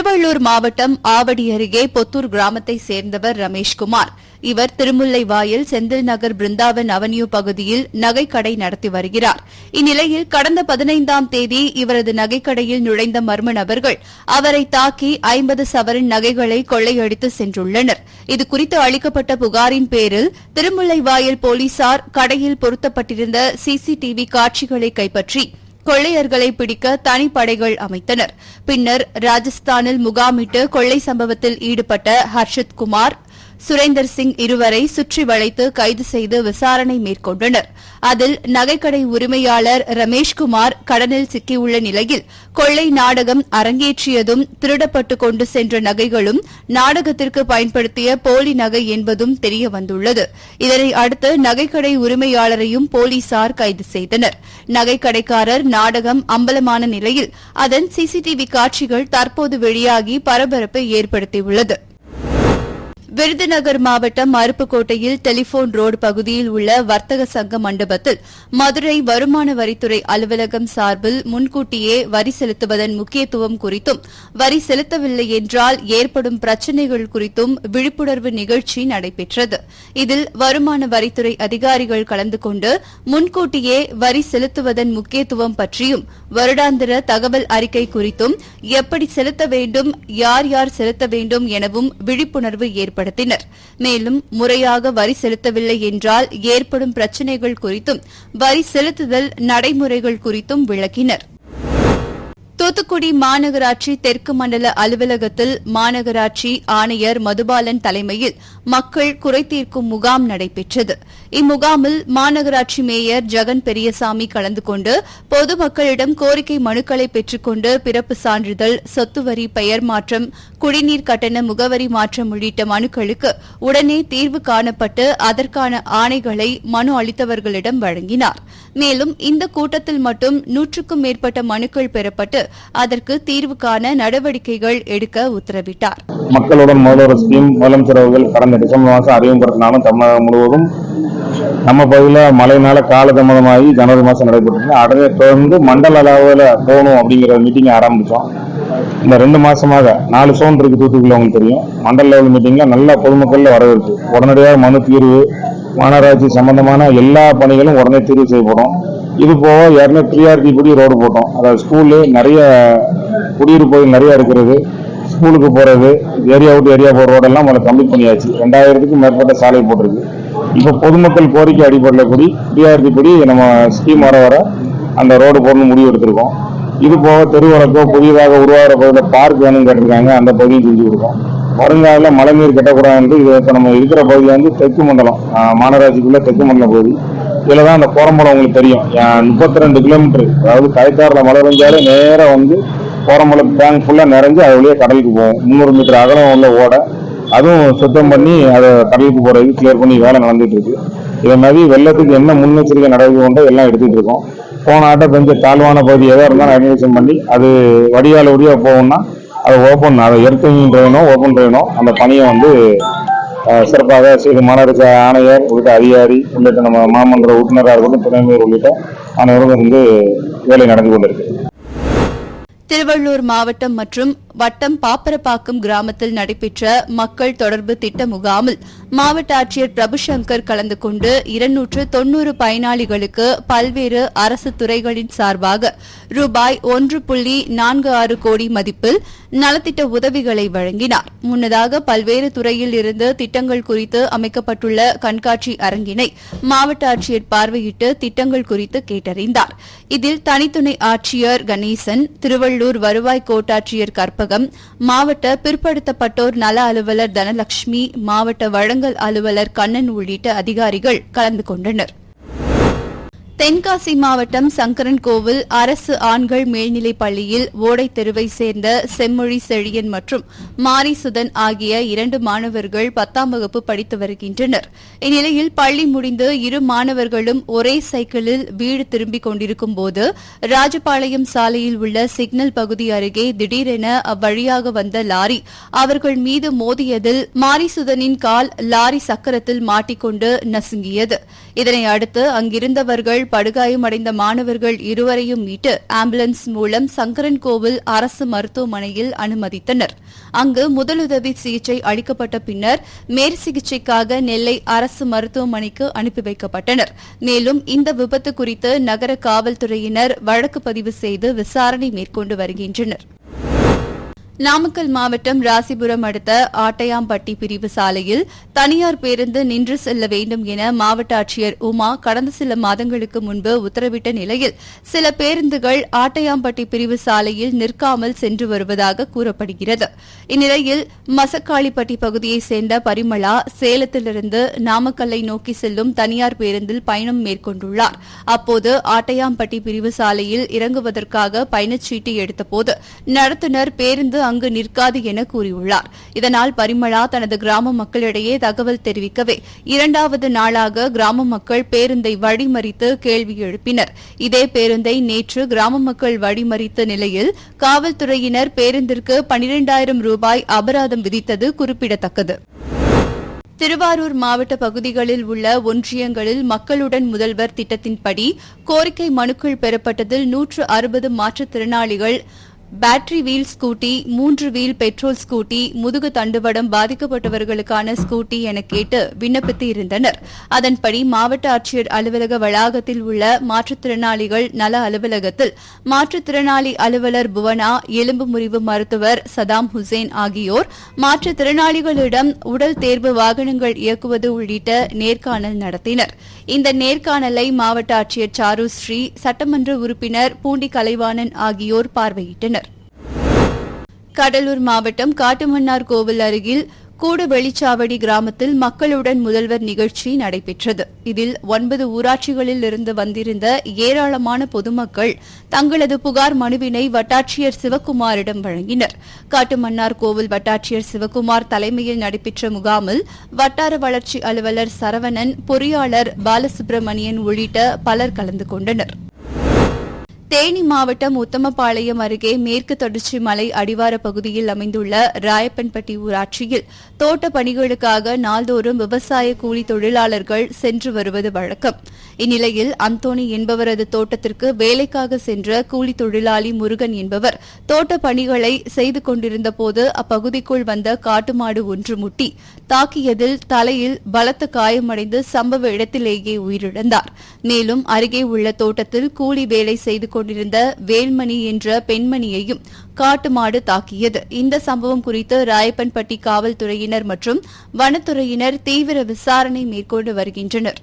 திருவள்ளூர் மாவட்டம் ஆவடி அருகே பொத்தூர் கிராமத்தை சேர்ந்தவர் ரமேஷ்குமார். இவர் திருமுல்லைவாயல் செந்தில் நகர் பிருந்தாவன் அவென்யூ பகுதியில் நகைக்கடை நடத்தி வருகிறார். இந்நிலையில் கடந்த பதினைந்தாம் தேதி இவரது நகைக்கடையில் நுழைந்த மர்ம நபர்கள் அவரை தாக்கி ஐம்பது சவரன் நகைகளை கொள்ளையடித்து சென்றுள்ளனர். இதுகுறித்து அளிக்கப்பட்ட புகாரின் பேரில் திருமுல்லைவாயல் போலீசார் கடையில் பொருத்தப்பட்டிருந்த சிசிடிவி காட்சிகளை கைப்பற்றி கொள்ளையர்களை பிடிக்க தனிப்படைகள் அமைத்தனர். பின்னர் ராஜஸ்தானில் முகாமிட்டு கொள்ளை சம்பவத்தில் ஈடுபட்ட ஹர்ஷித் குமார் சுரேந்தர் சிங் இருவரை சுற்றி வளைத்து கைது செய்து விசாரணை மேற்கொண்டனர். அதில் நகைக்கடை உரிமையாளர் ரமேஷ்குமார் கடனில் சிக்கியுள்ள நிலையில் கொள்ளை நாடகம் அரங்கேற்றியதும் திருடப்பட்டு கொண்டு சென்ற நகைகளும் நாடகத்திற்கு பயன்படுத்திய போலி நகை என்பதும் தெரியவந்துள்ளது இதனை அடுத்து நகைக்கடை உரிமையாளரையும் போலீசார் கைது செய்தனர். நகைக்கடைக்காரர் நாடகம் அம்பலமான நிலையில் அதன் சிசிடிவி காட்சிகள் தற்போது வெளியாகி பரபரப்பை ஏற்படுத்தியுள்ளது. விருதுநகர் மாவட்டம் அருப்புக்கோட்டையில் டெலிபோன் ரோடு பகுதியில் உள்ள வர்த்தக சங்க மண்டபத்தில் மதுரை வருமான வரித்துறை அலுவலகம் சார்பில் முன்கூட்டியே வரி செலுத்துவதன் முக்கியத்துவம் குறித்தும் வரி செலுத்தவில்லை என்றால் ஏற்படும் பிரச்சினைகள் குறித்தும் விழிப்புணர்வு நிகழ்ச்சி நடைபெற்றது. இதில் வருமான வரித்துறை அதிகாரிகள் கலந்து கொண்டு முன்கூட்டியே வரி செலுத்துவதன் முக்கியத்துவம் பற்றியும் வருடாந்திர தகவல் அறிக்கை குறித்தும் எப்படி செலுத்த வேண்டும் யார் யார் செலுத்த வேண்டும் எனவும் விழிப்புணர்வு ஏற்படுத்தினர். மேலும் முறையாக வரி செலுத்தவில்லை என்றால் ஏற்படும் பிரச்சினைகள் குறித்தும் வரி செலுத்துதல் நடைமுறைகள் குறித்தும் விளக்கினர். தூத்துக்குடி மாநகராட்சி தெற்கு மண்டல அலுவலகத்தில் மாநகராட்சி ஆணையர் மதுபாலன் தலைமையில் மக்கள் குறைதீர்க்கும் முகாம் நடைபெற்றது. இம்முகாமில் மாநகராட்சி மேயர் ஜெகன் பெரியசாமி கலந்து கொண்டு பொதுமக்களிடம் கோரிக்கை மனுக்களை பெற்றுக்கொண்டு பிறப்பு சான்றிதழ் சொத்து வரி பெயர் மாற்றம் குடிநீர் கட்டண முகவரி மாற்றம் உள்ளிட்ட மனுக்களுக்கு உடனே தீர்வு காணப்பட்டு அதற்கான ஆணைகளை மனு அளித்தவர்களிடம் வழங்கினார். மேலும் இந்த கூட்டத்தில் மட்டும் நூற்றுக்கும் மேற்பட்ட மனுக்கள் பெறப்பட்டு அதற்கு தீர்வு காண நடவடிக்கைகள் எடுக்க உத்தரவிட்டார். மக்களுடன் முதல்வர் ஸ்கீம் முதலமைச்சர் அவர்கள் கடந்த டிசம்பர் மாதம் அறிமுகப்படுத்தினாலும் தமிழகம் முழுவதும் நம்ம பகுதியில் மழையினால காலதாமதமாகி ஜனவரி மாதம் நடைபெற்றது அதை தொடர்ந்து மண்டல அளவில் போகணும் அப்படிங்கிற மீட்டிங் ஆரம்பித்தோம் இந்த ரெண்டு மாசமாக நாலு சோன் இருக்கு தூத்துக்குள்ள அவங்களுக்கு தெரியும். மண்டல லெவல் மீட்டிங்கில் நல்லா பொதுமக்களில் வரவேற்பு. உடனடியாக மனு தீர்வு மாநகராட்சி சம்பந்தமான எல்லா பணிகளும் உடனே தீர்வு செய்யப்படும். இது போக ஏற்கனவே ப்ரியாரிட்டி படி ரோடு போட்டோம். அதாவது ஸ்கூலு நிறைய குடியிருப்பு நிறையா நிறைய இருக்கிறது. ஸ்கூலுக்கு போகிறது ஏரியா விட்டு ஏரியா போகிற ரோடெல்லாம் முதல்ல கம்ப்ளீட் பண்ணியாச்சு. ரெண்டாயிரத்துக்கும் மேற்பட்ட சாலை போட்டிருக்கு. இப்போ பொதுமக்கள் கோரிக்கை அடிப்படையில் கூடி ப்ரியாரிட்டி படி நம்ம ஸ்கீம் வர வர அந்த ரோடு போடணும் முடிவு எடுத்திருக்கோம். இது போக தெருவிளக்கோ புதியதாக உருவாகிற பகுதியில் பார்க் வேணும்னு கேட்டிருக்காங்க. அந்த பகுதியும் செஞ்சு கொடுக்கும். வருங்காலில் மழைநீர் கட்டக்கூடாது இது இப்போ நம்ம இருக்கிற பகுதி வந்து தெற்கு மண்டலம் மாநகராட்சிக்குள்ளே தெற்கு மண்டலம் பகுதி. இதில் தான் அந்த கோரம்பலம் உங்களுக்கு தெரியும். முப்பத்தி ரெண்டு கிலோமீட்டர் அதாவது கரைத்தாரில் மழை பெஞ்சாலே நேராக வந்து கோரம்பலம் டேங்க் ஃபுல்லாக நிறைஞ்சு அது வழியே கடலுக்கு போகும் முந்நூறு மீட்டர் அகலம் உள்ள ஓடை. அதுவும் சுத்தம் பண்ணி அதை கடலுக்கு போகிறதுக்கு கிளியர் பண்ணி வேலை நடந்துட்டு இருக்கு. இதே மாதிரி வெள்ளத்துக்கு என்ன முன்னெச்சரிக்கை நடவடிக்கை உண்டோ எல்லாம் எடுத்துட்டு இருக்கோம். போன ஆட்டம் பெஞ்ச தாழ்வான பகுதி எதாக இருந்தாலும் ஐடென்டிஃபிகேஷன் பண்ணி அது வடிகால் வழியாக போகணும்னா அதை ஓப்பன் அதை எர்த்திங் ட்ரெயினோ ஓப்பன் ட்ரெயினோ அந்த பணியை வந்து சிறப்பாக செய்து மாநகராட்சி ஆணையர் உள்ளிட்ட அதிகாரி உள்ளிட்ட நம்ம மாமன்ற உறுப்பினராக இருக்கட்டும் துணைமையர் உள்ளிட்ட அனைவரும் வந்து வேலை நடந்து கொண்டிருக்கு. திருவள்ளூர் மாவட்டம் மற்றும் வட்டம் பாப்பரப்பாக்கம் கிராமத்தில் நடைபெற்ற மக்கள் தொடர்பு திட்ட முகாமில் மாவட்ட ஆட்சியர் பிரபுசங்கர் கலந்து கொண்டு இருநூற்று தொன்னூறு பயனாளிகளுக்கு பல்வேறு அரசு துறைகளின் சார்பாக ரூபாய் ஒன்று புள்ளி நான்கு ஆறு கோடி மதிப்பில் நலத்திட்ட உதவிகளை வழங்கினார். முன்னதாக பல்வேறு துறையில் இருந்து திட்டங்கள் குறித்து அமைக்கப்பட்டுள்ள கண்காட்சி அரங்கினை மாவட்ட ஆட்சியர் பார்வையிட்டு திட்டங்கள் குறித்து கேட்டறிந்தார். இதில் தனித்துணை ஆட்சியர் கணேசன் திருவள்ளூர் வருவாய் கோட்டாட்சியர் கற்பகம் மாவட்ட பிற்படுத்தப்பட்டோர் நல அலுவலர் தனலட்சுமி மாவட்ட வழங்கல் அலுவலர் கண்ணன் உள்ளிட்ட அதிகாரிகள் கலந்து கொண்டனர். தென்காசி மாவட்டம் சங்கரன் கோவில் அரசு ஆண்கள் மேல்நிலைப் பள்ளியில் ஓடைத் தெருவை சேர்ந்த செம்மொழி செழியன் மற்றும் மாரிசுதன் ஆகிய இரண்டு மாணவர்கள் பத்தாம் வகுப்பு படித்து வருகின்றனர். இந்நிலையில் பள்ளி முடிந்து இரு மாணவர்களும் ஒரே சைக்கிளில் வீடு திரும்பிக் கொண்டிருக்கும் போது ராஜபாளையம் சாலையில் உள்ள சிக்னல் பகுதி அருகே திடீரென அவ்வழியாக வந்த லாரி அவர்கள் மீது மோதியதில் மாரிசுதனின் கால் லாரி சக்கரத்தில் மாட்டிக்கொண்டு நசுங்கியது. இதனை அடுத்து அங்கிருந்தவர்கள் படுகாயமடைந்த மாணவர்கள் இருவரையும் மீட்டு ஆம்புலன்ஸ் மூலம் சங்கரன் கோவில் அரசு மருத்துவமனையில் அனுமதித்தனர். அங்கு முதலுதவி சிகிச்சை அளிக்கப்பட்ட பின்னர் மேற்சிகிச்சைக்காக நெல்லை அரசு மருத்துவமனைக்கு அனுப்பி வைக்கப்பட்டனர். மேலும் இந்த விபத்து குறித்து நகர காவல்துறையினர் வழக்கு பதிவு செய்து விசாரணை மேற்கொண்டு வருகின்றனர். நாமக்கல் மாவட்டம் ராசிபுரம் அடுத்த ஆட்டையாம்பட்டி பிரிவு சாலையில் தனியார் பேருந்து நின்று செல்ல வேண்டும் என மாவட்ட ஆட்சியர் உமா கடந்த சில மாதங்களுக்கு முன்பு உத்தரவிட்ட நிலையில் சில பேருந்துகள் ஆட்டையாம்பட்டி பிரிவு சாலையில் நிற்காமல் சென்று வருவதாக கூறப்படுகிறது. இந்நிலையில் மசக்காளிப்பட்டி பகுதியைச் சேர்ந்த பரிமளா சேலத்திலிருந்து நாமக்கல்லை நோக்கி செல்லும் தனியார் பேருந்தில் பயணம் மேற்கொண்டுள்ளார். அப்போது ஆட்டையாம்பட்டி பிரிவு சாலையில் இறங்குவதற்காக பயணச்சீட்டு எடுத்தபோது நடத்துனர் பேருந்து அங்கு நிற்காது என கூறியுள்ளார். இதனால் பரிமளா தனது கிராம மக்களிடையே தகவல் தெரிவிக்கவே இரண்டாவது நாளாக கிராம மக்கள் பேருந்தை வழிமறித்து கேள்வி எழுப்பினர். இதே பேருந்தை நேற்று கிராம மக்கள் வழிமறித்த நிலையில் காவல்துறையினர் பேருந்திற்கு பனிரெண்டாயிரம் ரூபாய் அபராதம் விதித்தது குறிப்பிடத்தக்கது. திருவாரூர் மாவட்ட பகுதிகளில் உள்ள ஒன்றியங்களில் மக்களுடன் முதல்வர் திட்டத்தின்படி கோரிக்கை மனுக்கள் பெறப்பட்டதில் நூற்று அறுபது மாற்றுத்திறனாளிகள் பேட்டரி வீல் ஸ்கூட்டி மூன்று வீல் பெட்ரோல் ஸ்கூட்டி முதுகு தண்டுவடம் பாதிக்கப்பட்டவர்களுக்கான ஸ்கூட்டி என கேட்டு விண்ணப்பித்து இருந்தனர் அதன்படி மாவட்ட ஆட்சியர் அலுவலக வளாகத்தில் உள்ள மாற்றுத்திறனாளிகள் நல அலுவலகத்தில் மாற்றுத்திறனாளி அலுவலர் புவனா எலும்பு முறிவு மருத்துவர் சதாம் ஹுசேன் ஆகியோர் மாற்றுத்திறனாளிகளிடம் உடல் தேர்வு வாகனங்கள் இயக்குவது உள்ளிட்ட நேர்காணல் நடத்தினர். இந்த நேர்காணலை மாவட்ட ஆட்சியர் சாரு ஸ்ரீ சட்டமன்ற உறுப்பினர் பூண்டி கலைவாணன் ஆகியோர் பார்வையிட்டனர். கடலூர் மாவட்டம் காட்டுமன்னார் கோவில் அருகில் கூடு வெளிச்சாவடி கிராமத்தில் மக்களுடன் முதல்வர் நிகழ்ச்சி நடைபெற்றது. இதில் ஒன்பது ஊராட்சிகளில் இருந்து வந்திருந்த ஏராளமான பொதுமக்கள் தங்களது புகார் மனுவினை வட்டாட்சியர் சிவக்குமாரிடம் வழங்கினர். காட்டுமன்னார் கோவில் வட்டாட்சியர் சிவக்குமார் தலைமையில் நடைபெற்ற முகாமில் வட்டார வளர்ச்சி அலுவலர் சரவணன் பொறியாளர் பாலசுப்பிரமணியன் உள்ளிட்ட பலர் கலந்து கொண்டனர். தேனி மாவட்டம் உத்தமபாளையம் அருகே மேற்கு தொடர்ச்சி மலை அடிவார பகுதியில் அமைந்துள்ள ராயப்பன்பட்டி ஊராட்சியில் தோட்ட பணிகளுக்காக நாள்தோறும் விவசாய கூலி தொழிலாளர்கள் சென்று வருவது வழக்கம். இந்நிலையில் அந்தோணி என்பவரது தோட்டத்திற்கு வேலைக்காக சென்ற கூலி தொழிலாளி முருகன் என்பவர் தோட்ட பணிகளை செய்து கொண்டிருந்தபோது அப்பகுதிக்குள் வந்த காட்டுமாடு ஒன்று முட்டி தாக்கியதில் தலையில் பலத்த காயமடைந்து சம்பவ இடத்திலேயே உயிரிழந்தார். மேலும் அருகே உள்ள தோட்டத்தில் கூலி வேலை செய்து கொண்டிருந்த வேல்மணி என்ற பெண்மணியையும் காட்டுமாடு தாக்கியது. இந்த சம்பவம் குறித்து ராயப்பன்பட்டி காவல்துறையினர் மற்றும் வனத்துறையினர் தீவிர விசாரணை மேற்கொண்டு வருகின்றனர்.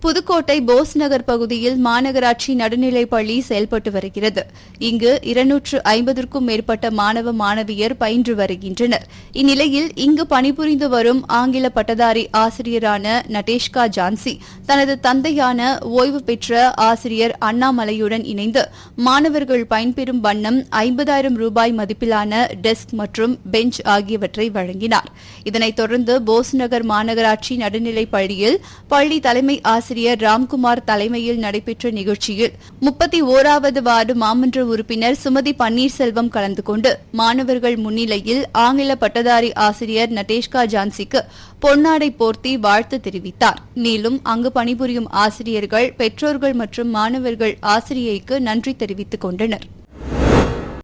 புதுக்கோட்டை போஸ் நகர் பகுதியில் மாநகராட்சி நடுநிலைப்பள்ளி செயல்பட்டு வருகிறது. இங்கு இருநூற்று ஐம்பதற்கும் மேற்பட்ட மாணவ மாணவியர் பயின்று வருகின்றனர். இந்நிலையில் இங்கு பணிபுரிந்து வரும் ஆங்கில பட்டதாரி ஆசிரியரான நட்டேஷ்கா ஜான்சி தனது தந்தையான ஓய்வு பெற்ற ஆசிரியர் அண்ணாமலையுடன் இணைந்து மாணவர்கள் பயன்பெறும் வண்ணம் ஐம்பதாயிரம் ரூபாய் மதிப்பிலான டெஸ்க் மற்றும் பெஞ்ச் ஆகியவற்றை வழங்கினார். இதனைத் தொடர்ந்து போஸ் நகர் மாநகராட்சி நடுநிலைப்பள்ளியில் பள்ளி தலைமை ஆசிரியர் ராம்குமார் தலைமையில் நடைபெற்ற நிகழ்ச்சியில் முப்பத்தி ஓராவது வார்டு மாமன்ற உறுப்பினர் சுமதி பன்னீர்செல்வம் கலந்து கொண்டு மாணவர்கள் முன்னிலையில் ஆங்கில பட்டதாரி ஆசிரியர் நட்டேஷ்கா ஜான்சிக்கு பொன்னாடை போர்த்தி வாழ்த்து தெரிவித்தார். மேலும் அங்கு பணிபுரியும் ஆசிரியர்கள் பெற்றோர்கள் மற்றும் மாணவர்கள் ஆசிரியைக்கு நன்றி தெரிவித்துக் கொண்டனர்.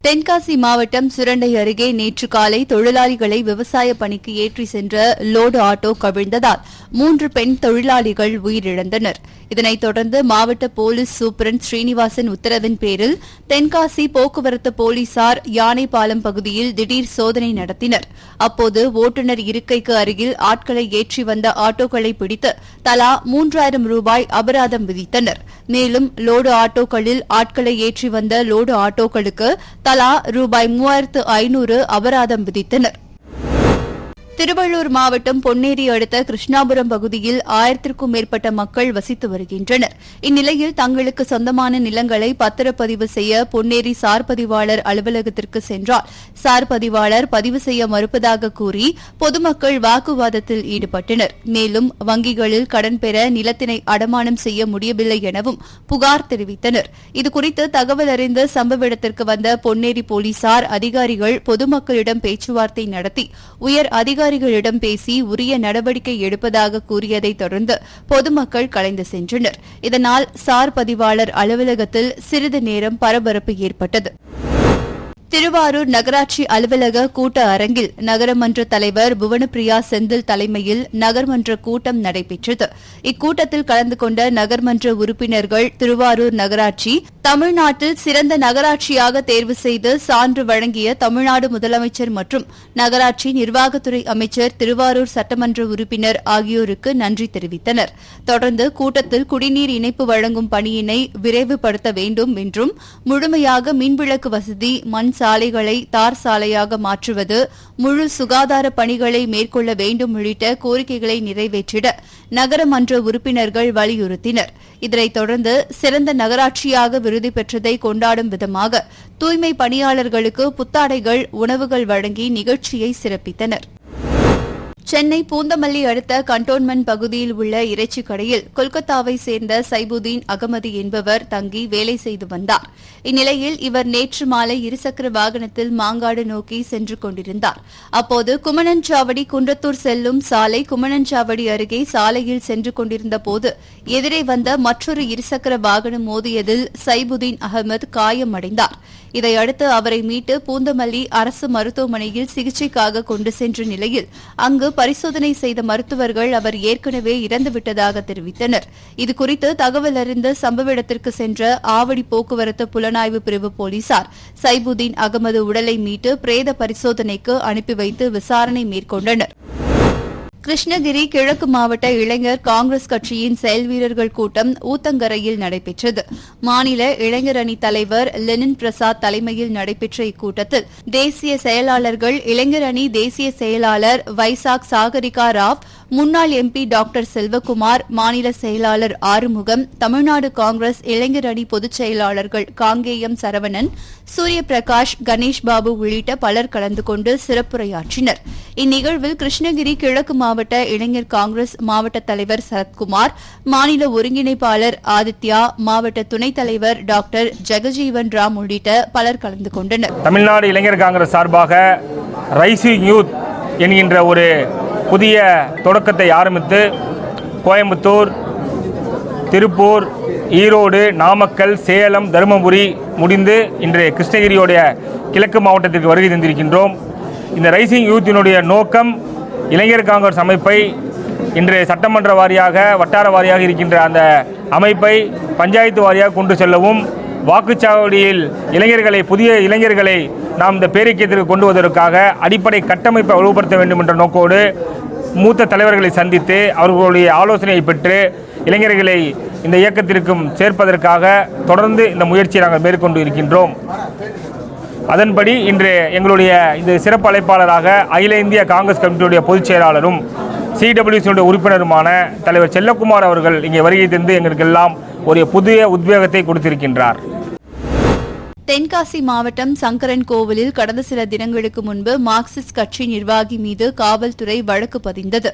தென்காசி மாவட்டம் சுரண்டை அருகே நேற்று காலை தொழிலாளிகளை விவசாய பணிக்கு ஏற்றி சென்ற லோடு ஆட்டோ கவிழ்ந்ததால் மூன்று பெண் தொழிலாளிகள் உயிரிழந்தனர். இதனைத் தொடர்ந்து மாவட்ட போலீஸ் சூப்பரண்ட் ஸ்ரீனிவாசன் உத்தரவின் பேரில் தென்காசி போக்குவரத்து போலீசார் யானைப்பாலம் பகுதியில் திடீர் சோதனை நடத்தினர். அப்போது ஓட்டுநர் இருக்கைக்கு அருகில் ஆட்களை ஏற்றி வந்த ஆட்டோக்களை பிடித்து தலா மூன்றாயிரம் ரூபாய் அபராதம் விதித்தனர். மேலும் லோடு ஆட்டோக்களில் ஆட்களை ஏற்றி வந்த லோடு ஆட்டோக்களுக்கு தலா ரூபாய் மூவாயிரத்து ஐநூறு அபராதம் விதித்தனர். திருவள்ளூர் மாவட்டம் பொன்னேரி அடுத்த கிருஷ்ணாபுரம் பகுதியில் ஆயிரத்திற்கும் மேற்பட்ட மக்கள் வசித்து வருகின்றனர். இந்நிலையில் தங்களுக்கு சொந்தமான நிலங்களை பத்திரப்பதிவு செய்ய பொன்னேரி சார் பதிவாளர் அலுவலகத்திற்கு சென்றால் சார் பதிவாளர் பதிவு செய்ய மறுப்பதாக கூறி பொதுமக்கள் வாக்குவாதத்தில் ஈடுபட்டனர். மேலும் வங்கிகளில் கடன் பெற நிலத்தினை அடமானம் செய்ய முடியவில்லை எனவும் புகார் தெரிவித்தனர். இதுகுறித்து தகவல் அறிந்து சம்பவ இடத்திற்கு வந்த பொன்னேரி போலீசார் அதிகாரிகள் பொதுமக்களிடம் பேச்சுவார்த்தை நடத்தி உயர் அதிகாரி அதிகாரிகளிடம் பேசி உரிய நடவடிக்கை எடுப்பதாக கூறியதைத் தொடர்ந்து பொதுமக்கள் கலைந்து சென்றனர். இதனால் சார் பதிவாளர் அலுவலகத்தில் சிறிது நேரம் பரபரப்பு ஏற்பட்டது. திருவாரூர் நகராட்சி அலுவலக கூட்ட அரங்கில் நகரமன்ற தலைவர் புவனப்பிரியா செந்தில் தலைமையில் நகர்மன்ற கூட்டம் நடைபெற்றது. இக்கூட்டத்தில் கலந்து கொண்ட நகர்மன்ற உறுப்பினர்கள் திருவாரூர் நகராட்சி தமிழ்நாட்டில் சிறந்த நகராட்சியாக தேர்வு செய்து சான்று வழங்கிய தமிழ்நாடு முதலமைச்சர் மற்றும் நகராட்சி நிர்வாகத்துறை அமைச்சர் திருவாரூர் சட்டமன்ற உறுப்பினர் ஆகியோருக்கு நன்றி தெரிவித்தனர். தொடர்ந்து கூட்டத்தில் குடிநீர் இணைப்பு வழங்கும் பணியினை விரைவுபடுத்த வேண்டும் என்றும் முழுமையாக மின்விளக்கு வசதி மண் சாலைகளை தார் சாலையாக மாற்றுவது முழு சுகாதார பணிகளை மேற்கொள்ள வேண்டும் உள்ளிட்ட கோரிக்கைகளை நிறைவேற்றிட நகரமன்ற உறுப்பினர்கள் வலியுறுத்தினர். இதனைத் தொடர்ந்து சிறந்த நகராட்சியாக விருது பெற்றதை கொண்டாடும் விதமாக தூய்மை பணியாளர்களுக்கு புத்தாடைகள் உணவுகள் வழங்கி நிகழ்ச்சியை சிறப்பித்தனர். சென்னை பூந்தமல்லி அடுத்த கண்டோன்மெண்ட் பகுதியில் உள்ள இறைச்சி கடையில் கொல்கத்தாவை சேர்ந்த சைபுதீன் அகமது என்பவர் தங்கி வேலை செய்து வந்தார். இந்நிலையில் இவர் நேற்று மாலை இருசக்கர வாகனத்தில் மாங்காடு நோக்கி சென்று கொண்டிருந்தார். அப்போது குமணஞ்சாவடி குன்றத்தூர் செல்லும் சாலை குமணஞ்சாவடி அருகே சாலையில் சென்று கொண்டிருந்த போது எதிரே வந்த மற்றொரு இருசக்கர வாகனம் மோதியதில் சைபுதீன் அகமது காயமடைந்தார். இதையடுத்து அவரை மீட்டு பூந்தமல்லி அரசு மருத்துவமனையில் சிகிச்சைக்காக கொண்டு சென்ற நிலையில் அங்கு பரிசோதனை செய்த மருத்துவர்கள் அவர் ஏற்கனவே இறந்துவிட்டதாக தெரிவித்தனர். இதுகுறித்து தகவல் அறிந்து சம்பவ இடத்திற்கு சென்ற ஆவடி போக்குவரத்து புலனாய்வு பிரிவு போலீசார் சைபுதீன் அகமது உடலை மீட்டு பிரேத பரிசோதனைக்கு அனுப்பி வைத்து விசாரணை மேற்கொண்டனர். கிருஷ்ணகிரி கிழக்கு மாவட்ட இளைஞர் காங்கிரஸ் கட்சியின் செயல் வீரர்கள் கூட்டம் ஊத்தங்கரையில் நடைபெற்றது. மாநில இளைஞர் அணி தலைவர் லெனின் பிரசாத் தலைமையில் நடைபெற்ற இக்கூட்டத்தில் தேசிய செயலாளர்கள் இளைஞர் அணி தேசிய செயலாளர் வைசாக் சாகரிகா ராவ் முன்னாள் எம்பி டாக்டர் செல்வகுமார் மாநில செயலாளர் ஆறுமுகம் தமிழ்நாடு காங்கிரஸ் இளைஞர் அணி பொதுச் செயலாளர்கள் காங்கேயம் சரவணன் சூரிய பிரகாஷ் கணேஷ் பாபு உள்ளிட்ட பலர் கலந்து கொண்டு சிறப்புரையாற்றினர். இந்நிகழ்வில் கிருஷ்ணகிரி கிழக்கு மாவட்ட இளைஞர் காங்கிரஸ் மாவட்ட தலைவர் சரத்குமார் மாநில ஒருங்கிணைப்பாளர் ஆதித்யா மாவட்ட துணைத் தலைவர் டாக்டர் ஜெகஜீவன் ராம் உள்ளிட்ட பலர் கலந்து கொண்டனர். தமிழ்நாடு இளைஞர் காங்கிரஸ் சார்பாக ரைசிங் யூத் என்கின்ற ஒரு புதிய தொடக்கத்தை ஆரம்பித்து கோயம்புத்தூர் திருப்பூர் ஈரோடு நாமக்கல் சேலம் தருமபுரி முடிந்து இன்றைய கிருஷ்ணகிரியோடைய கிழக்கு மாவட்டத்திற்கு வருகை தந்திருக்கின்றோம். இந்த ரைசிங் யூத்தினுடைய நோக்கம் இளைஞர் காங்கிரஸ் அமைப்பை இன்றைய சட்டமன்ற வாரியாக வட்டார வாரியாக இருக்கின்ற அந்த அமைப்பை பஞ்சாயத்து வாரியாக கொண்டு செல்லவும் வாக்குச்சாவடியில் இளைஞர்களை புதிய இளைஞர்களை நாம் இந்த பேரிக்கியத்திற்கு கொண்டு வருவதற்காக அடிப்படை கட்டமைப்பை வலுப்படுத்த வேண்டும் என்ற நோக்கோடு மூத்த தலைவர்களை சந்தித்து அவர்களுடைய ஆலோசனையை பெற்று இளைஞர்களை இந்த இயக்கத்திற்கும் சேர்ப்பதற்காக தொடர்ந்து இந்த முயற்சியை நாங்கள் மேற்கொண்டு இருக்கின்றோம். அதன்படி இன்று எங்களுடைய இந்த சிறப்பு அழைப்பாளராக அகில இந்திய காங்கிரஸ் கமிட்டியுடைய பொதுச் செயலாளரும் சிடபிள்யூசியுடைய உறுப்பினருமான தலைவர் செல்லக்குமார் அவர்கள் இங்கே வருகை தந்து எங்களுக்கு எல்லாம் ஒரு புதிய உத்வேகத்தை கொடுத்திருக்கின்றார். தென்காசி மாவட்டம் சங்கரன் கோவிலில் கடந்த சில தினங்களுக்கு முன்பு மார்க்சிஸ்ட் கட்சி நிர்வாகி மீது காவல்துறை வழக்கு பதிந்தது.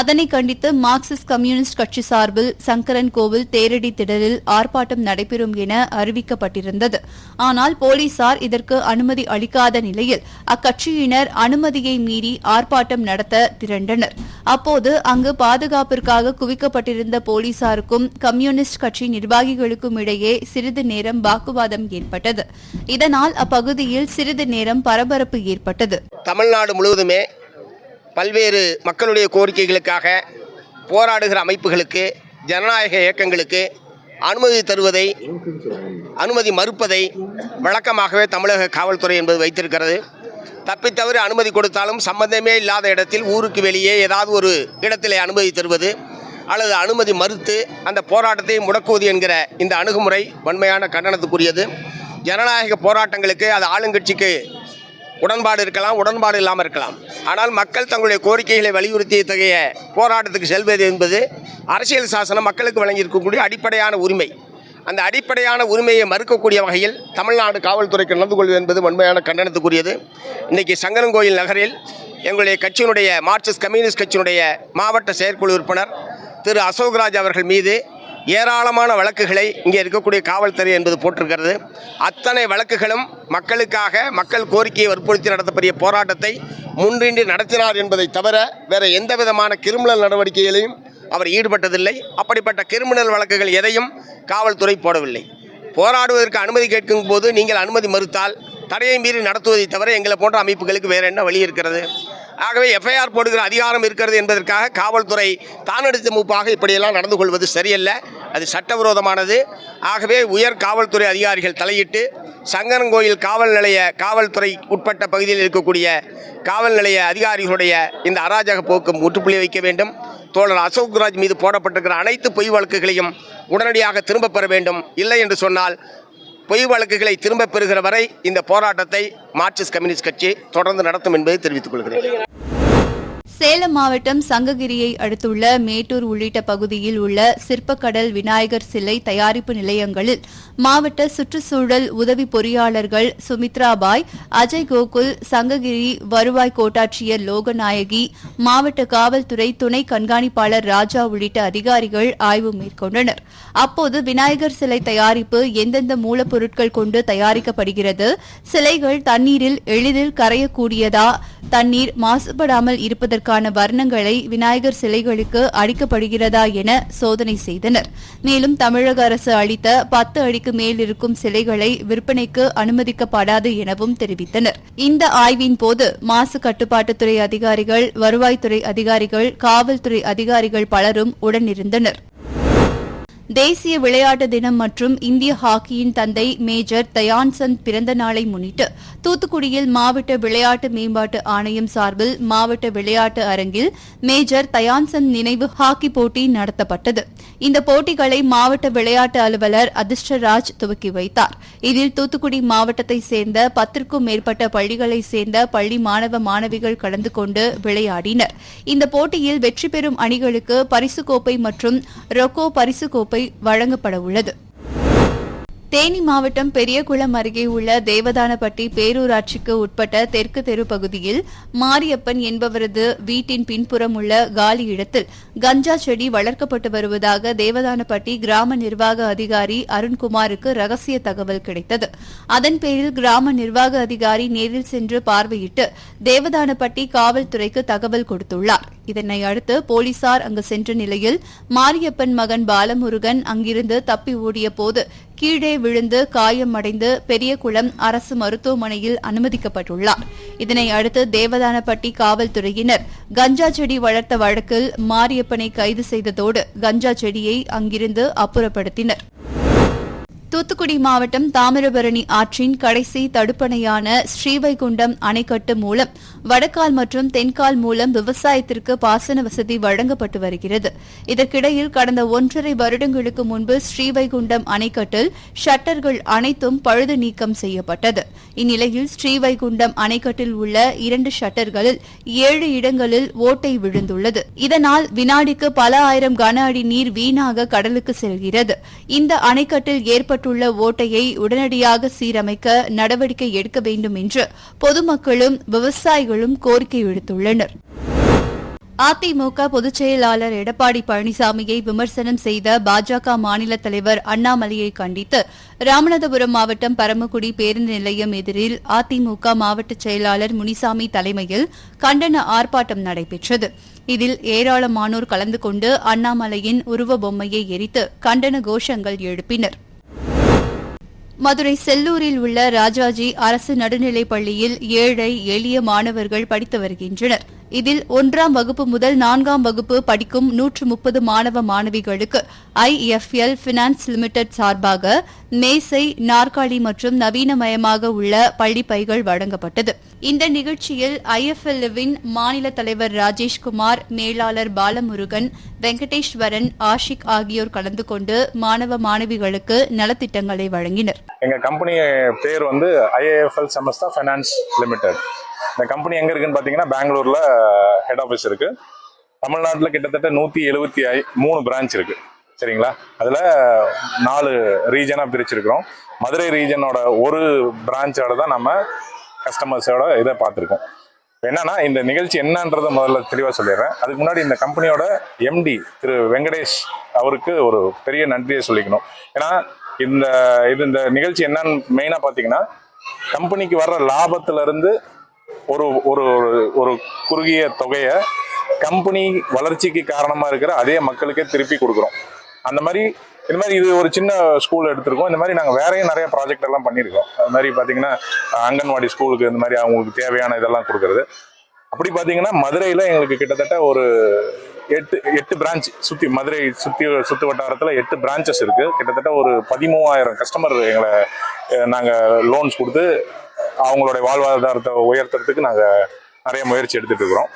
அதனை கண்டித்து மார்க்சிஸ்ட் கம்யூனிஸ்ட் கட்சி சார்பில் சங்கரன் கோவில் தேரடி திடலில் ஆர்ப்பாட்டம் நடைபெறும் என அறிவிக்கப்பட்டிருந்தது. ஆனால் போலீசார் இதற்கு அனுமதி அளிக்காத நிலையில் அக்கட்சியினர் அனுமதியை மீறி ஆர்ப்பாட்டம் நடத்த திரண்டனர். அப்போது அங்கு பாதுகாப்பிற்காக குவிக்கப்பட்டிருந்த போலீசாருக்கும் கம்யூனிஸ்ட் கட்சி நிர்வாகிகளுக்கும் இடையே சிறிது நேரம் வாக்குவாதம் ஏற்பட்டது. இதனால் அப்பகுதியில் சிறிது நேரம் பரபரப்பு ஏற்பட்டது. தமிழ்நாடு முழுவதுமே பல்வேறு மக்களுடைய கோரிக்கைகளுக்காக போராடுகிற அமைப்புகளுக்கு ஜனநாயக இயக்கங்களுக்கு அனுமதி தருவதை அனுமதி மறுப்பதை வழக்கமாகவே தமிழக காவல்துறை என்பது வைத்திருக்கிறது. தப்பித்தவறு அனுமதி கொடுத்தாலும் சம்பந்தமே இல்லாத இடத்தில் ஊருக்கு வெளியே ஏதாவது ஒரு இடத்திலே அனுமதி தருவது அல்லது அனுமதி மறுத்து அந்த போராட்டத்தை முடக்குவது என்கிற இந்த அணுகுமுறை வன்மையான கண்டனத்துக்குரியது. ஜனநாயக போராட்டங்களுக்கு அது ஆளுங்கட்சிக்கு உடன்பாடு இருக்கலாம் உடன்பாடு இல்லாமல் இருக்கலாம். ஆனால் மக்கள் தங்களுடைய கோரிக்கைகளை வலியுறுத்தி இத்தகைய போராட்டத்துக்கு செல்வது என்பது அரசியல் சாசனம் மக்களுக்கு வழங்கியிருக்கக்கூடிய அடிப்படையான உரிமை. அந்த அடிப்படையான உரிமையை மறுக்கக்கூடிய வகையில் தமிழ்நாடு காவல்துறைக்கு நடந்து கொள்வது என்பது வன்மையான கண்டனத்துக்குரியது. இன்றைக்கி சங்கரங்கோயில் நகரில் எங்களுடைய கட்சியினுடைய மார்க்சிஸ்ட் கம்யூனிஸ்ட் கட்சியினுடைய மாவட்ட செயற்குழு உறுப்பினர் திரு அசோக்ராஜ் அவர்கள் மீது ஏராளமான வழக்குகளை இங்கே இருக்கக்கூடிய காவல்துறை என்பது போட்டிருக்கிறது. அத்தனை வழக்குகளும் மக்களுக்காக மக்கள் கோரிக்கையை வற்புறுத்தி நடத்தப்படிய போராட்டத்தை முன்னின்று நடத்தினார் என்பதை தவிர வேறு எந்த விதமான கிரிமினல் நடவடிக்கைகளையும் அவர் ஈடுபட்டதில்லை. அப்படிப்பட்ட கிரிமினல் வழக்குகள் எதையும் காவல்துறை போடவில்லை. போராடுவதற்கு அனுமதி கேட்கும் போது நீங்கள் அனுமதி மறுத்தால் தடையை மீறி நடத்துவதை தவிர எங்களை போன்ற அமைப்புகளுக்கு வேறு என்ன வழி இருக்கிறது? ஆகவே எஃப்ஐஆர் போடுகிற அதிகாரம் இருக்கிறது என்பதற்காக காவல்துறை தானெடுத்த மூப்பாக இப்படியெல்லாம் நடந்து கொள்வது சரியல்ல. அது சட்டவிரோதமானது. ஆகவே உயர் காவல்துறை அதிகாரிகள் தலையிட்டு சங்கரன்கோயில் காவல் நிலைய காவல்துறை உட்பட்ட பகுதியில் இருக்கக்கூடிய காவல் நிலைய அதிகாரிகளுடைய இந்த அராஜக போக்கு முற்றுப்புள்ளி வைக்க வேண்டும். தோழர் அசோக்ராஜ் மீது போடப்பட்டிருக்கிற அனைத்து பொய் வழக்குகளையும் உடனடியாக திரும்பப் பெற வேண்டும். இல்லை என்று சொன்னால் பொய் வழக்குகளை திரும்பப் பெறுகிற வரை இந்த போராட்டத்தை மார்க்சிஸ்ட் கம்யூனிஸ்ட் கட்சி தொடர்ந்து நடத்தும் என்பதை தெரிவித்துக் கொள்கிறேன். சேலம் மாவட்டம் சங்ககிரியை அடுத்துள்ள மேட்டூர் உள்ளிட்ட பகுதியில் உள்ள சிற்பக்கடல் விநாயகர் சிலை தயாரிப்பு நிலையங்களில் மாவட்ட சுற்றுச்சூழல் உதவி பொறியாளர்கள் சுமித்ரா பாய் அஜய் கோகுல் சங்ககிரி வருவாய் கோட்டாட்சியர் லோகநாயகி மாவட்ட காவல்துறை துணை கண்காணிப்பாளர் ராஜா உள்ளிட்ட அதிகாரிகள் ஆய்வு மேற்கொண்டனர். அப்போது விநாயகர் சிலை தயாரிப்பு எந்தெந்த மூலப்பொருட்கள் கொண்டு தயாரிக்கப்படுகிறது சிலைகள் தண்ணீரில் எளிதில் கரையக்கூடியதா தண்ணீர் மாசுபடாமல் இருப்பதற்கான வர்ணங்களை விநாயகர் சிலைகளுக்கு அளிக்கப்படுகிறதா என சோதனை செய்தனர். மேலும் தமிழக அரசு அளித்த பத்து அடி அடிக்கு மேல் இருக்கும் சிலைகளை விற்பனைக்கு அனுமதிக்கப்படாது எனவும் தெரிவித்தனர். இந்த ஆய்வின் போது மாசு கட்டுப்பாட்டுத்துறை அதிகாரிகள் வருவாய்த்துறை அதிகாரிகள் காவல்துறை அதிகாரிகள் பலரும் உடனிருந்தனர். தேசிய விளையாட்டு தினம் மற்றும் இந்திய ஹாக்கியின் தந்தை மேஜர் தயான்சந்த் பிறந்த நாளை முன்னிட்டு தூத்துக்குடியில் மாவட்ட விளையாட்டு மேம்பாட்டு ஆணையம் சார்பில் மாவட்ட விளையாட்டு அரங்கில் மேஜர் தயான்சந்த் நினைவு ஹாக்கி போட்டி நடத்தப்பட்டது. இந்த போட்டிகளை மாவட்ட விளையாட்டு அலுவலர் அதிர்ஷ்டராஜ் துவக்கி வைத்தார். இதில் தூத்துக்குடி மாவட்டத்தை சேர்ந்த பத்திற்கும் மேற்பட்ட பள்ளிகளை சேர்ந்த பள்ளி மாணவ மாணவிகள் கலந்து கொண்டு விளையாடினர். இந்த போட்டியில் வெற்றி பெறும் அணிகளுக்கு பரிசு கோப்பை மற்றும் ரொக்கோ பரிசுக் கோப்பை வழங்கப்பட உள்ளது தேனி மாவட்டம் பெரியகுளம் அருகே உள்ள தேவதானப்பட்டி பேரூராட்சிக்கு உட்பட்ட தெற்கு தெரு பகுதியில் மாரியப்பன் என்பவரது வீட்டின் பின்புறம் உள்ள காலி இடத்தில் கஞ்சா செடி வளர்க்கப்பட்டு வருவதாக தேவதானப்பட்டி கிராம நிர்வாக அதிகாரி அருண்குமாருக்கு ரகசிய தகவல் கிடைத்தது. அதன் பேரில் கிராம நிர்வாக அதிகாரி நேரில் சென்று பார்வையிட்டு தேவதானப்பட்டி காவல்துறைக்கு தகவல் கொடுத்துள்ளார். இதனை அடுத்து போலீசார் அங்கு சென்ற நிலையில் மாரியப்பன் மகன் பாலமுருகன் அங்கிருந்து தப்பி ஓடிய போது கீழே விழுந்து காயமடைந்து பெரியகுளம் அரசு மருத்துவமனையில் அனுமதிக்கப்பட்டுள்ளார். இதனை அடுத்து தேவதானப்பட்டி காவல்துறையினர் கஞ்சா செடி வளர்த்த வழக்கில் மாரியப்பனை கைது செய்ததோடு கஞ்சா செடியை அங்கிருந்து அப்புறப்படுத்தினர். தூத்துக்குடி மாவட்டம் தாமிரபரணி ஆற்றின் கடைசி தடுப்பணையான ஸ்ரீவைகுண்டம் அணைக்கட்டு மூலம் வடக்கால் மற்றும் தென்கால் மூலம் விவசாயத்திற்கு பாசன வசதி வழங்கப்பட்டு வருகிறது. இதற்கிடையில் கடந்த ஒன்றரை வருடங்களுக்கு முன்பு ஸ்ரீவைகுண்டம் அணைக்கட்டில் ஷட்டர்கள் அனைத்தும் பழுது நீக்கம் செய்யப்பட்டது. இந்நிலையில் ஸ்ரீவைகுண்டம் அணைக்கட்டில் உள்ள இரண்டு ஷட்டர்களில் ஏழு இடங்களில் ஓட்டை விழுந்துள்ளது. இதனால் வினாடிக்கு பல ஆயிரம் கன அடி நீர் வீணாக கடலுக்கு செல்கிறது. இந்த அணைக்கட்டில் ஏற்பட்ட ஏற்பட்டுள்ள ஓட்டையை உடனடியாக சீரமைக்க நடவடிக்கை எடுக்க வேண்டும் என்று பொதுமக்களும் விவசாயிகளும் கோரிக்கை விடுத்துள்ளனர். அதிமுக பொதுச் செயலாளர் எடப்பாடி பழனிசாமியை விமர்சனம் செய்த பாஜக மாநில தலைவர் அண்ணாமலையை கண்டித்து ராமநாதபுரம் மாவட்டம் பரமக்குடி பேருந்து நிலையம் எதிரில் அதிமுக மாவட்ட செயலாளர் முனிசாமி தலைமையில் கண்டன ஆர்ப்பாட்டம் நடைபெற்றது. இதில் ஏராளமானோர் கலந்து கொண்டு அண்ணாமலையின் உருவ பொம்மையை எரித்து கண்டன கோஷங்கள் எழுப்பினர். மதுரை செல்லூரில் உள்ள ராஜாஜி அரசு நடுநிலைப் பள்ளியில் ஏழை எளிய மாணவர்கள் படித்து வருகின்றனர். இதில் ஒன்றாம் வகுப்பு முதல் நான்காம் வகுப்பு படிக்கும் நூற்று முப்பது மாணவ மாணவிகளுக்கு ஐஎஃப்எல் பினான்ஸ் லிமிடெட் சார்பாக மேசை நாற்காலி மற்றும் நவீனமயமாக உள்ள பள்ளிப்பைகள் வழங்கப்பட்டது. இந்த நிகழ்ச்சியில் ஐஎஃப்எல்வின் மாநில தலைவர் ராஜேஷ்குமார் மேலாளர் பாலமுருகன் வெங்கடேஸ்வரன் ஆஷிக் ஆகியோர் கலந்து கொண்டு மாணவ மாணவிகளுக்கு நலத்திட்டங்களை வழங்கினர். எங்க கம்பெனி பேர் வந்து ஐஏஎஃப்எல் செமஸ்தா ஃபைனான்ஸ் லிமிடெட் இந்த கம்பெனி எங்க இருக்குன்னு பாத்தீங்கன்னா பெங்களூர்ல ஹெட் ஆஃபீஸ் இருக்கு. தமிழ்நாட்டில் கிட்டத்தட்ட நூற்றி எழுபத்தி ஐ மூணு பிரான்ச் இருக்குது சரிங்களா? அதில் நாலு ரீஜனாக பிரிச்சிருக்கிறோம். மதுரை ரீஜனோட ஒரு பிரான்ச்சோட தான் நம்ம கஸ்டமர்ஸோட இதை பார்த்துருக்கோம். என்னன்னா இந்த நிகழ்ச்சி என்னன்றத முதல்ல தெளிவாக சொல்லிடுறேன். அதுக்கு முன்னாடி இந்த கம்பெனியோட எம்டி திரு வெங்கடேஷ் அவருக்கு ஒரு பெரிய நன்றியை சொல்லிக்கணும். ஏன்னா இந்த இது இந்த நிகழ்ச்சி என்னன்னு மெயினாக பார்த்தீங்கன்னா கம்பெனிக்கு வர்ற லாபத்திலிருந்து ஒரு ஒரு ஒரு- ஒரு குறுகிய தொகையை கம்பெனி வளர்ச்சிக்கு காரணமாக இருக்கிற அதே மக்களுக்கே திருப்பி கொடுக்குறோம். அந்த மாதிரி இந்த மாதிரி இது ஒரு சின்ன ஸ்கூல் எடுத்திருக்கோம். இந்த மாதிரி நாங்கள் வேறையும் நிறைய ப்ராஜெக்ட் எல்லாம் பண்ணியிருக்கோம். அது மாதிரி பார்த்தீங்கன்னா அங்கன்வாடி ஸ்கூலுக்கு இந்த மாதிரி அவங்களுக்கு தேவையான இதெல்லாம் கொடுக்கறது. அப்படி பார்த்தீங்கன்னா மதுரையில் எங்களுக்கு கிட்டத்தட்ட ஒரு எட்டு எட்டு பிரான்ச் சுற்றி மதுரை சுற்றி சுற்று வட்டாரத்தில் எட்டு பிரான்ச்சஸ் இருக்குது கிட்டத்தட்ட ஒரு பதிமூவாயிரம் கஸ்டமர் எங்களை நாங்கள் லோன்ஸ் கொடுத்து அவங்களுடைய வாழ்வாதாரத்தை உயர்த்துறதுக்கு நாங்கள் நிறைய முயற்சி எடுத்துகிட்டு இருக்கிறோம்.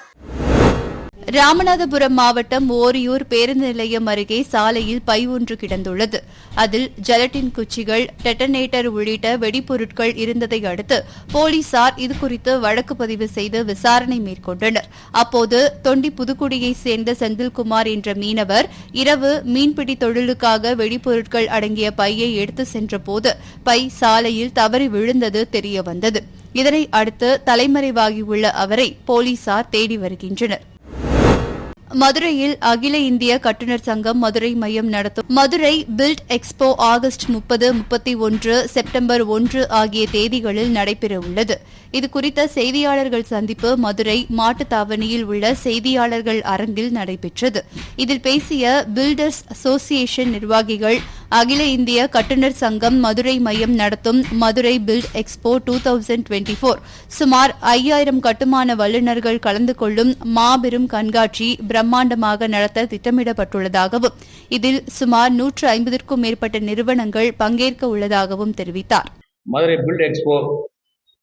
ராமநாதபுரம் மாவட்டம் ஓரியூர் பேருந்து நிலையம் அருகே சாலையில் பை ஒன்று கிடந்துள்ளது. அதில் ஜெலட்டின் குச்சிகள் டெட்டனேட்டர் உள்ளிட்ட வெடிப்பொருட்கள் இருந்ததை அடுத்து போலீசார் இதுகுறித்து வழக்கு பதிவு செய்து விசாரணை மேற்கொண்டனர். அப்போது தொண்டி புதுக்குடியைச் சேர்ந்த செந்தில்குமார் என்ற மீனவர் இரவு மீன்பிடி தொழிலுக்காக வெடிப்பொருட்கள் அடங்கிய பையை எடுத்து சென்றபோது பை சாலையில் தவறி விழுந்தது தெரியவந்தது. இதனை அடுத்து தலைமறைவாகியுள்ள அவரை போலீசார் தேடி வருகின்றனர். மதுரையில் அகில இந்திய கட்டுநர் சங்கம் மதுரை மையம் நடத்தும் மதுரை பில்ட் எக்ஸ்போ ஆகஸ்ட் முப்பது முப்பத்தி ஒன்று செப்டம்பர் ஒன்று ஆகிய தேதிகளில் நடைபெறவுள்ளது. இதுகுறித்த செய்தியாளர்கள் சந்திப்பு மதுரை மாட்டுத்தாவணியில் உள்ள செய்தியாளர்கள் அரங்கில் நடைபெற்றது. இதில் பேசிய பில்டர்ஸ் அசோசியேஷன் நிர்வாகிகள் அகில இந்திய கட்டுநர் சங்கம் மதுரை மையம் நடத்தும் Madurai build expo two thousand twenty four சுமார் ஐயாயிரம் கட்டுமான வல்லுநர்கள் கலந்து கொள்ளும் மாபெரும் கண்காட்சி பிரம்மாண்டமாக நடத்த திட்டமிடப்பட்டுள்ளதாகவும் இதில் சுமார் நூற்று ஐம்பதற்கும் மேற்பட்ட நிறுவனங்கள் பங்கேற்க உள்ளதாகவும் தெரிவித்தார். Madurai build expo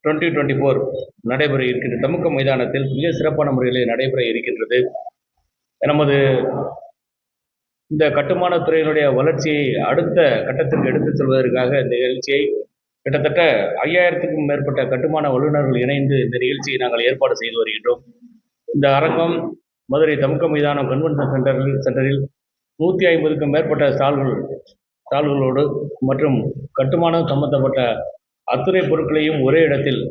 twenty twenty four நடைபெற இருக்கின்ற தமுக்க மைதானத்தில் மிக சிறப்பான முறையில் நடைபெற இருக்கின்றது. நமது இந்த கட்டுமானத் துறையினுடைய வளர்ச்சியை அடுத்த கட்டத்திற்கு எடுத்துச் செல்வதற்காக இந்த நிகழ்ச்சியை கிட்டத்தட்ட ஐயாயிரத்துக்கும் மேற்பட்ட கட்டுமான வல்லுநர்கள் இணைந்து இந்த நிகழ்ச்சியை நாங்கள் ஏற்பாடு செய்து வருகின்றோம். இந்த அரங்கம் மதுரை தமுக்க மைதானம் கன்வென்ஷன் சென்டரில் சென்டரில் நூற்றி ஐம்பதுக்கும் மேற்பட்ட ஸ்டால்கள் ஸ்டால்களோடு மற்றும் கட்டுமானம் சம்பந்தப்பட்ட அத்துணை பொருட்களையும் ஒரே இடத்தில்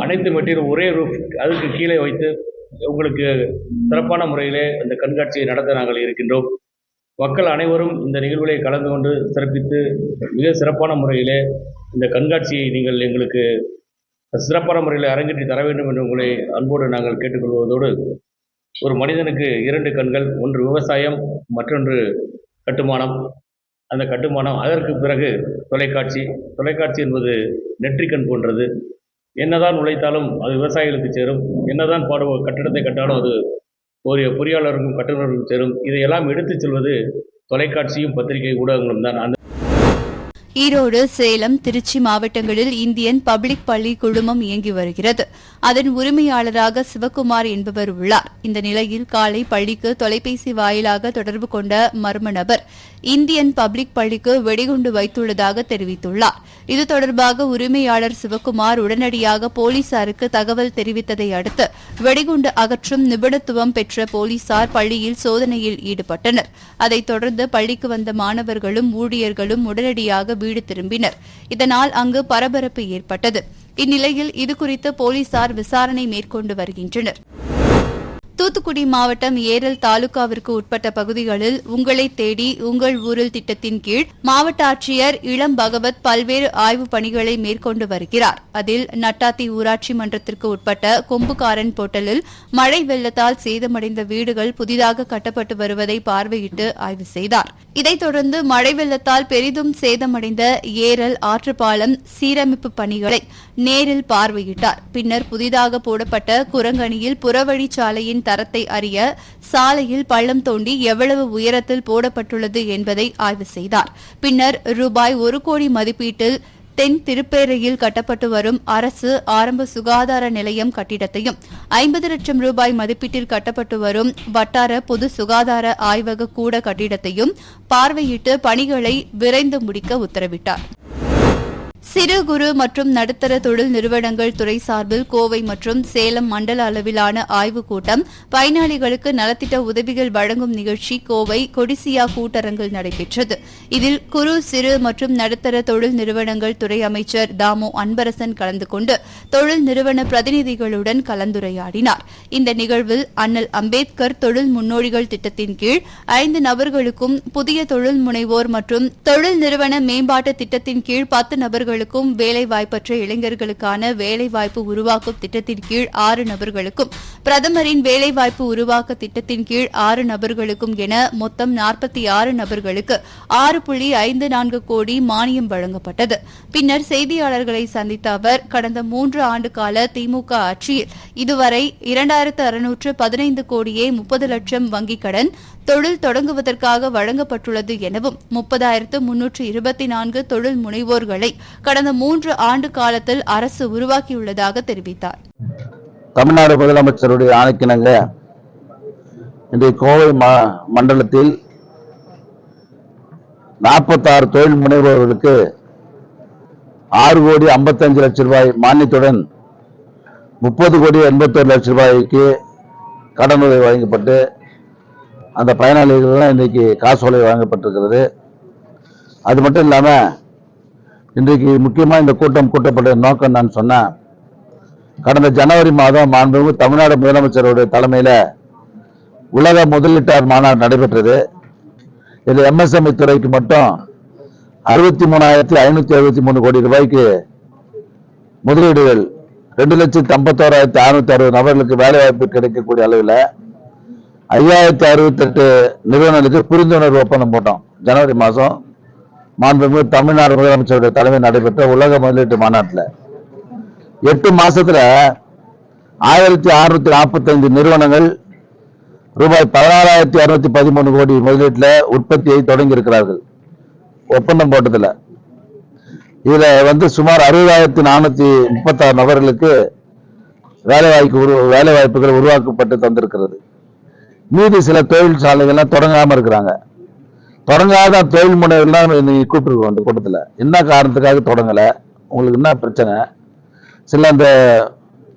அனைத்து மெட்டீரியல் ஒரே ரூஃப் அதுக்கு கீழே வைத்து உங்களுக்கு சிறப்பான முறையிலே அந்த கண்காட்சியை நடத்த நாங்கள் இருக்கின்றோம். மக்கள் அனைவரும் இந்த நிகழ்வுகளை கலந்து கொண்டு சிறப்பித்து மிக சிறப்பான முறையிலே இந்த கண்காட்சியை நீங்கள் எங்களுக்கு சிறப்பான முறையில் அரங்கேற்றி தர வேண்டும் என்று உங்களை அன்போடு நாங்கள் கேட்டுக்கொள்வதோடு ஒரு மனிதனுக்கு இரண்டு கண்கள் ஒன்று விவசாயம் மற்றொன்று கட்டுமானம். அந்த கட்டுமானம் அதற்கு பிறகு தொலைக்காட்சி. தொலைக்காட்சி என்பது நெற்றிக்கண் போன்றது. என்னதான் உழைத்தாலும் அது விவசாயிகளுக்கு சேரும். என்னதான் பாடு கட்டிடத்தை கட்டாலும் அது ஒரு பொறியாளருக்கும் கட்டுநருக்கும் சேரும். இதையெல்லாம் எடுத்துச் செல்வது தொலைக்காட்சியும் பத்திரிகை ஊடகங்களும் தான். அந்த ஈரோடு சேலம் திருச்சி மாவட்டங்களில் இந்தியன் பப்ளிக் பள்ளி குழுமம் இயங்கி வருகிறது. அதன் உரிமையாளராக சிவக்குமார் என்பவர் உள்ளார். இந்த நிலையில் காலை பள்ளிக்கு தொலைபேசி வாயிலாக தொடர்பு கொண்ட மர்ம நபர் இந்தியன் பப்ளிக் பள்ளிக்கு வெடிகுண்டு வைத்துள்ளதாக தெரிவித்துள்ளார். இது தொடர்பாக உரிமையாளர் சிவக்குமார் உடனடியாக போலீசாருக்கு தகவல் தெரிவித்ததை அடுத்து வெடிகுண்டு அகற்றும் நிபுணத்துவம் பெற்ற போலீசார் பள்ளியில் சோதனையில் ஈடுபட்டனர். அதைத் தொடர்ந்து பள்ளிக்கு வந்த மாணவர்களும் ஊழியர்களும் உடனடியாக வீடு திரும்பினர். இதனால் அங்கு பரபரப்பு ஏற்பட்டது. இந்நிலையில் இதுகுறித்து போலீசார் விசாரணை மேற்கொண்டு வருகின்றனர். தூத்துக்குடி மாவட்டம் ஏரல் தாலுகாவிற்கு உட்பட்ட பகுதிகளில் உங்களை தேடி உங்கள் ஊரில் திட்டத்தின் கீழ் மாவட்ட ஆட்சியர் இளம் பகவத் பல்வேறு ஆய்வுப் பணிகளை மேற்கொண்டு வருகிறார். அதில் நட்டாத்தி ஊராட்சி மன்றத்திற்கு உட்பட்ட கொம்புகாரன் போட்டலில் மழை வெள்ளத்தால் சேதமடைந்த வீடுகள் புதிதாக கட்டப்பட்டு வருவதை பார்வையிட்டு ஆய்வு செய்தார். இதைத் தொடர்ந்து மழை வெள்ளத்தால் பெரிதும் சேதமடைந்த ஏரல் ஆற்றுப்பாலம் சீரமைப்பு பணிகளை நேரில் பார்வையிட்டார். பின்னர் புதிதாக போடப்பட்ட குரங்கணியில் புறவழிச்சாலையின் தரத்தை அறிய சாலையில் பள்ளம் தோண்டி எவ்வளவு உயரத்தில் போடப்பட்டுள்ளது என்பதை ஆய்வு செய்தார். பின்னர் ரூபாய் ஒரு கோடி மதிப்பீட்டில் தென் திருப்பேரையில் கட்டப்பட்டு வரும் அரசு ஆரம்ப சுகாதார நிலையம் கட்டிடத்தையும் ஐம்பது லட்சம் ரூபாய் மதிப்பீட்டில் கட்டப்பட்டு வரும் வட்டார பொது சுகாதார ஆய்வக கூட கட்டிடத்தையும் பார்வையிட்டு பணிகளை விரைந்து முடிக்க உத்தரவிட்டார். சிறு குறு மற்றும் நடுத்தர தொழில் நிறுவனங்கள் துறை சார்பில் கோவை மற்றும் சேலம் மண்டல அளவிலான ஆய்வுக் கூட்டம் பயனாளிகளுக்கு நலத்திட்ட உதவிகள் வழங்கும் நிகழ்ச்சி கோவை கொடிசியா கூட்டரங்கில் நடைபெற்றது. இதில் குறு சிறு மற்றும் நடுத்தர தொழில் நிறுவனங்கள் துறை அமைச்சர் தாமோ அன்பரசன் கலந்து கொண்டு தொழில் நிறுவன பிரதிநிதிகளுடன் கலந்துரையாடினார். இந்த நிகழ்வில் அண்ணல் அம்பேத்கர் தொழில் முன்னோடிகள் திட்டத்தின் கீழ் ஐந்து நபர்களுக்கும் புதிய தொழில் முனைவோர் மற்றும் தொழில் நிறுவன மேம்பாட்டு திட்டத்தின் கீழ் பத்து நபர்களுக்கும் இளைஞர்களுக்கும் வேலைவாய்ப்பற்ற இளைஞர்களுக்கான வேலைவாய்ப்பு உருவாக்கும் திட்டத்தின் கீழ் ஆறு நபர்களுக்கும் பிரதமரின் வேலைவாய்ப்பு உருவாக்க திட்டத்தின் கீழ் ஆறு நபர்களுக்கும் என மொத்தம் நாற்பத்தி ஆறு நபர்களுக்கு ஆறு புள்ளி ஐந்து நான்கு கோடி மானியம் வழங்கப்பட்டது. பின்னர் செய்தியாளர்களை சந்தித்த அவர் கடந்த மூன்று ஆண்டு கால திமுக ஆட்சியில் இதுவரை இரண்டாயிரத்து அறுநூற்று பதினைந்து கோடியே முப்பது லட்சம் வங்கிக் கடன் தொழில் தொடங்குவதற்காக வழங்கப்பட்டுள்ளது எனவும் முப்பதாயிரத்து முன்னூற்று இருபத்தி நான்கு தொழில் முனைவோர்களை கடந்த மூன்று ஆண்டு காலத்தில் அரசு உருவாக்கியுள்ளதாக தெரிவித்தார். தமிழ்நாடு முதலமைச்சருடைய ஆணைக்கிணங்க இன்றைய கோவை மண்டலத்தில் நாற்பத்தாறு தொழில் முனைவோர்களுக்கு ஆறு கோடி ஐம்பத்தஞ்சு லட்சம் ரூபாய் மானியத்துடன் முப்பது கோடி எண்பத்தொரு லட்சம் ரூபாய்க்கு கடனுதவி வழங்கப்பட்டு அந்த பயனாளிகள்லாம் இன்னைக்கு காசோலை வழங்கப்பட்டிருக்கிறது. அது மட்டும் இல்லாமல் இன்றைக்கு முக்கியமாக இந்த கூட்டம் கூட்டப்பட்ட நோக்கம் நான் சொன்னேன் கடந்த ஜனவரி மாதம் மாண்புமிகு தமிழ்நாடு முதலமைச்சருடைய தலைமையில் உலக முதலீட்டாளர் மாநாடு நடைபெற்றது. இதில் எம்எஸ்எம்இ துறைக்கு மட்டும் அறுபத்தி மூணாயிரத்தி ஐநூற்றி அறுபத்தி மூணு கோடி ரூபாய்க்கு முதலீடுகள் ரெண்டு லட்சத்தி ஐம்பத்தோராயிரத்தி அறுநூத்தி அறுபது நபர்களுக்கு வேலை வாய்ப்பு கிடைக்கக்கூடிய அளவில் ஐயாயிரத்தி அறுபத்தெட்டு நிறுவனங்களுக்கு புரிந்துணர்வு ஒப்பந்தம் போட்டோம் ஜனவரி மாதம். மாண்புமிகு தமிழ்நாடு முதலமைச்சருடைய தலைமையில் நடைபெற்ற உலக முதலீட்டு மாநாட்டில் எட்டு மாசத்துல ஆயிரத்தி அறுநூத்தி நாற்பத்தைந்து நிறுவனங்கள் ரூபாய் பதினாறாயிரத்தி அறுநூத்தி பதிமூணு கோடி முதலீட்டில் உற்பத்தியை தொடங்கி இருக்கிறார்கள் ஒப்பந்தம் போட்டதில். இதுல வந்து சுமார் அறுபதாயிரத்தி நானூத்தி முப்பத்தாறு நபர்களுக்கு வேலைவாய்ப்பு உரு வேலைவாய்ப்புகள் உருவாக்கப்பட்டு தந்திருக்கிறது. மீதி சில தொழிற்சாலைகள்லாம் தொடங்காமல் இருக்கிறாங்க. தொடங்காத தொழில் முனைவர்கள்லாம் நீங்கள் கூப்பிட்டுருக்கோம் அந்த கூட்டத்துல. என்ன காரணத்துக்காக தொடங்கல? உங்களுக்கு என்ன பிரச்சனை? சில அந்த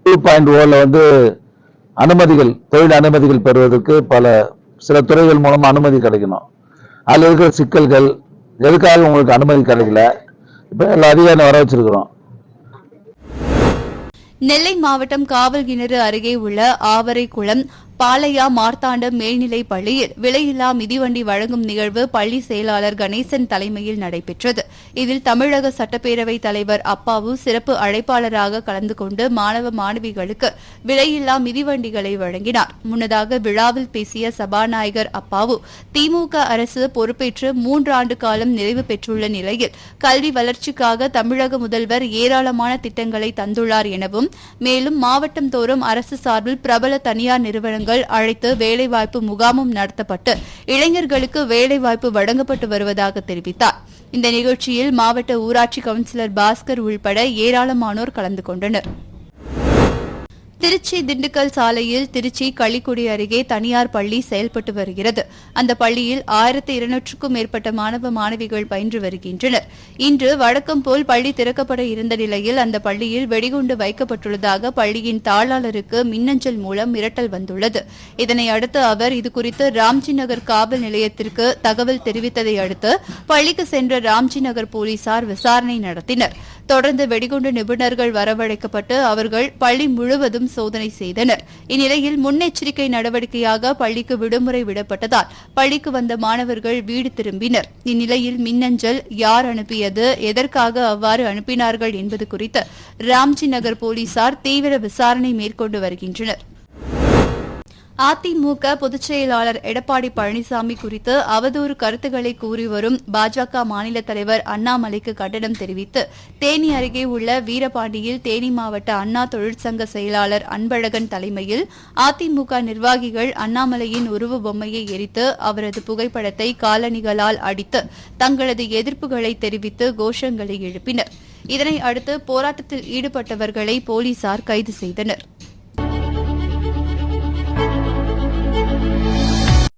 டூ பாயிண்ட் ஓவில் வந்து அனுமதிகள் தொழில் அனுமதிகள் பெறுவதற்கு பல சில துறைகள் மூலம் அனுமதி கிடைக்கணும். அதில் இருக்கிற சிக்கல்கள் எதுக்காக உங்களுக்கு அனுமதி கிடைக்கல? இப்போ எல்லா அதிகாரம் வர வச்சிருக்கிறோம். நெல்லை மாவட்டம் காவல்கிணறு அருகே உள்ள ஆவரை குளம் பாலையா மார்த்தாண்டம் மேல்நிலைப் பள்ளியில் விலையில்லா மிதிவண்டி வழங்கும் நிகழ்வு பள்ளி செயலாளர் கணேசன் தலைமையில் நடைபெற்றது. இதில் தமிழக சட்டப்பேரவைத் தலைவர் அப்பாவு சிறப்பு அழைப்பாளராக கலந்து கொண்டு மாணவ மாணவிகளுக்கு விலையில்லா மிதிவண்டிகளை வழங்கினார். முன்னதாக விழாவில் பேசிய சபாநாயகர் அப்பாவு திமுக அரசு பொறுப்பேற்று மூன்று ஆண்டு காலம் நிறைவு பெற்றுள்ள நிலையில் கல்வி வளர்ச்சிக்காக தமிழக முதல்வர் ஏராளமான திட்டங்களை தந்துள்ளார் எனவும் மேலும் மாவட்டம் தோறும் அரசு சார்பில் பிரபல தனியார் நிறுவனங்கள் அழைத்து வேலைவாய்ப்பு முகாமும் நடத்தப்பட்டு இளைஞர்களுக்கு வேலைவாய்ப்பு வழங்கப்பட்டு வருவதாக தெரிவித்தார். இந்த நிகழ்ச்சியில் மாவட்ட ஊராட்சி கவுன்சிலர் பாஸ்கர் உள்பட ஏராளமானோர் கலந்து கொண்டனர். திருச்சி திண்டுக்கல் சாலையில் திருச்சி களிக்குடி அருகே தனியார் பள்ளி செயல்பட்டு வருகிறது. அந்த பள்ளியில் ஆயிரத்தி இருநூற்றுக்கும் மேற்பட்ட மாணவ மாணவிகள் பயின்று வருகின்றனர். இன்று வழக்கம் போல் பள்ளி திறக்கப்பட இருந்த நிலையில் அந்த பள்ளியில் வெடிகுண்டு வைக்கப்பட்டுள்ளதாக பள்ளியின் தாளாளருக்கு மின்னஞ்சல் மூலம் மிரட்டல் வந்துள்ளது. இதனை அடுத்து அவர் இதுகுறித்து ராம்ஜி நகர் காவல் நிலையத்திற்கு தகவல் தெரிவித்ததை அடுத்து பள்ளிக்கு சென்ற ராம்ஜி நகர் போலீசார் விசாரணை நடத்தினர். தொடர்ந்து வெடிகுண்டு நிபுணர்கள் வரவழைக்கப்பட்டு அவர்கள் பள்ளி முழுவதும் சோதனை செய்தனர். இந்நிலையில் முன்னெச்சரிக்கை நடவடிக்கையாக பள்ளிக்கு விடுமுறை விடப்பட்டதால் பள்ளிக்கு வந்த மாணவர்கள் வீடு திரும்பினர். இந்நிலையில் மின்னஞ்சல் யார் அனுப்பியது எதற்காக அவ்வாறு அனுப்பினார்கள் என்பது குறித்து ராம்ஜி நகர் போலீசார் தீவிர விசாரணை மேற்கொண்டு வருகின்றனர். அதிமுக பொதுச் செயலாளர் எடப்பாடி பழனிசாமி குறித்து அவதூறு கருத்துக்களை கூறி வரும் பாஜக மாநில தலைவர் அண்ணாமலைக்கு கண்டனம் தெரிவித்து தேனி அருகே உள்ள வீரபாண்டியில் தேனி மாவட்ட அண்ணா தொழிற்சங்க செயலாளர் அன்பழகன் தலைமையில் அதிமுக நிர்வாகிகள் அண்ணாமலையின் உருவ பொம்மையை எரித்து அவரது புகைப்படத்தை காலணிகளால் அடித்து தங்களது எதிர்ப்புகளை தெரிவித்து கோஷங்களை எழுப்பினர். இதனை அடுத்து போராட்டத்தில் ஈடுபட்டவர்களை போலீசார் கைது செய்தனர்.